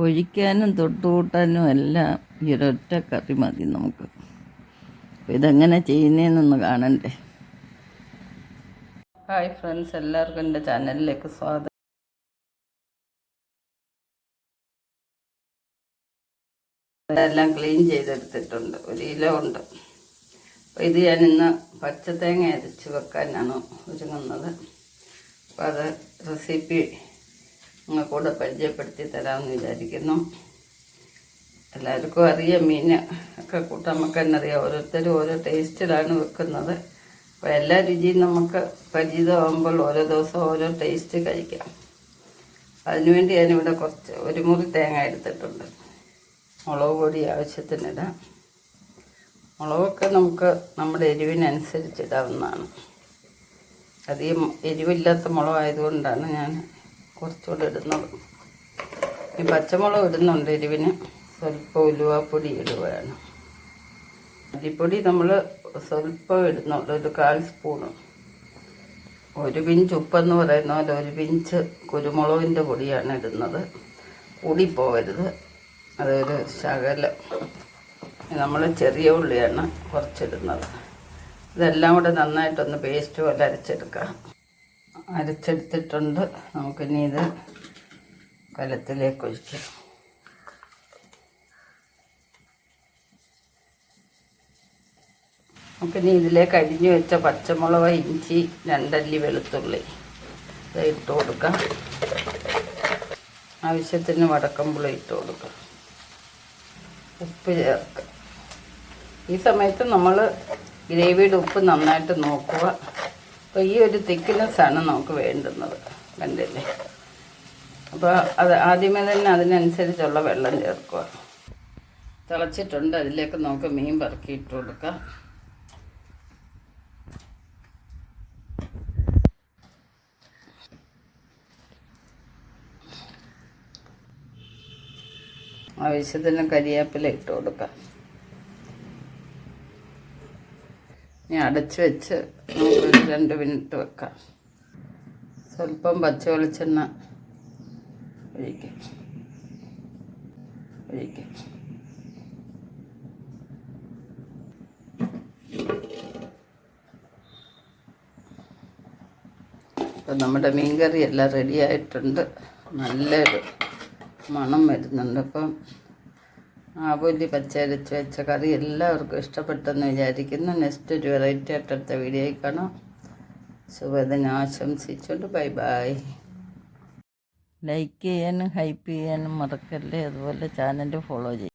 ഒഴിക്കാനും തൊട്ടുകൂട്ടാനും എല്ലാം ഈ ഒരൊറ്റ കറി മതി നമുക്ക്. അപ്പോൾ ഇതെങ്ങനെ ചെയ്യുന്നതെന്നൊന്ന് കാണണ്ടേ? ഹായ് ഫ്രണ്ട്സ് എല്ലാവർക്കും എന്റെ ചാനലിലേക്ക് സ്വാഗതം. എല്ലാം ക്ലീൻ ചെയ്തെടുത്തിട്ടുണ്ട്. ഒരു ഇല ഉണ്ട്. അപ്പോൾ ഇത് ഞാൻ ഇന്ന് പച്ചത്തേങ്ങ അരച്ച് വെക്കാനാണ് ഒരുങ്ങുന്നത്. അപ്പോൾ അത് റെസിപ്പി നിങ്ങൾക്കൂടെ പരിചയപ്പെടുത്തി തരാമെന്ന് വിചാരിക്കുന്നു. എല്ലാവർക്കും അറിയാം മീൻ ഒക്കെ കൂട്ടാൻ നമുക്ക് തന്നെ അറിയാം. ഓരോരുത്തരും ഓരോ ടേസ്റ്റിലാണ് വെക്കുന്നത്. അപ്പോൾ എല്ലാ രുചിയും നമുക്ക് പരിചിതമാകുമ്പോൾ ഓരോ ദിവസം ഓരോ ടേസ്റ്റ് കഴിക്കാം. അതിനുവേണ്ടി ഞാനിവിടെ കുറച്ച് ഒരു മുറി തേങ്ങ എടുത്തിട്ടുണ്ട്. മുളക് പൊടി ആവശ്യത്തിനിടാം. മുളകൊക്കെ നമുക്ക് നമ്മുടെ എരിവിനനുസരിച്ച് ഇടാവുന്നതാണ്. അധികം എരിവില്ലാത്ത മുളകായതുകൊണ്ടാണ് ഞാൻ കുറച്ചുകൂടെ ഇടുന്നത്. ഈ പച്ചമുളക് ഇടുന്നുണ്ട് എരിവിന്. സ്വല്പം ഉലുവാപ്പൊടി ഇടുകയാണ് അരിപ്പൊടി നമ്മൾ സ്വല്പം ഇടുന്നുള്ളൂ ഒരു കാൽ സ്പൂണ്. ഒരു പിഞ്ച് ഉപ്പെന്ന് പറയുന്ന പോലെ ഒരു പിഞ്ച് കുരുമുളകിന്റെ പൊടിയാണ് ഇടുന്നത്. കൂടിപ്പോകരുത് അതൊരു ശകലം. നമ്മൾ ചെറിയ ഉള്ളിയാണ് കുറച്ചിടുന്നത്. ഇതെല്ലാം കൂടെ നന്നായിട്ടൊന്ന് പേസ്റ്റ് പോലെ അരച്ചെടുക്കാം. അരച്ചെടുത്തിട്ടുണ്ട്. നമുക്കിനി ഇത് കലത്തിലേക്ക് ഒഴിക്കാം. നമുക്കിനി ഇതിലേക്ക് അരിഞ്ഞു വെച്ച പച്ചമുളക് ഇഞ്ചി രണ്ടല്ലി വെളുത്തുള്ളി ഇത് ഇട്ട് കൊടുക്കാം. ആവശ്യത്തിന് വടക്കമ്പുളി ഇട്ട് കൊടുക്കാം. ഉപ്പ് ചേർക്കുക ഈ സമയത്ത് നമ്മൾ ഗ്രേവിയുടെ ഉപ്പ് നന്നായിട്ട് നോക്കുക. അപ്പോൾ ഈ ഒരു തിക്നെസ്സാണ് നമുക്ക് വേണ്ടുന്നത്. കണ്ടില്ലേ? അപ്പോൾ അത് ആദ്യമേ തന്നെ അതിനനുസരിച്ചുള്ള വെള്ളം ചേർക്കുക. തിളച്ചിട്ടുണ്ട്. അതിലേക്ക് നമുക്ക് മീൻ പറക്കിയിട്ട് കൊടുക്കാം. ആവശ്യത്തിന് കരിയാപ്പില ഇട്ട് കൊടുക്കാം. ഇനി അടച്ചു വെച്ച് രണ്ട് മിനിറ്റ് വെക്കാം. സ്വല്പം പച്ച വെളിച്ചെണ്ണ ഒഴിക്കാം. ഒഴിക്കാം. ഇപ്പം നമ്മുടെ മീൻകറി എല്ലാം റെഡി ആയിട്ടുണ്ട്. നല്ലൊരു മണം വരുന്നുണ്ട്. അപ്പം ആവൂലി പച്ചരച്ച് വെച്ച കറി എല്ലാവർക്കും ഇഷ്ടപ്പെട്ടെന്ന് വിചാരിക്കുന്നു. നെക്സ്റ്റ് ഒരു വെറൈറ്റി ആയിട്ടടുത്ത വീഡിയോയിൽ കാണാം. ശുഭദിനം ആശംസിച്ചുകൊണ്ട് ബൈ ബൈ. ലൈക്ക് ചെയ്യാനും ഹൈപ്പ് ചെയ്യാനും മറക്കല്ലേ? അതുപോലെ ചാനൽ ഫോളോ ചെയ്യും.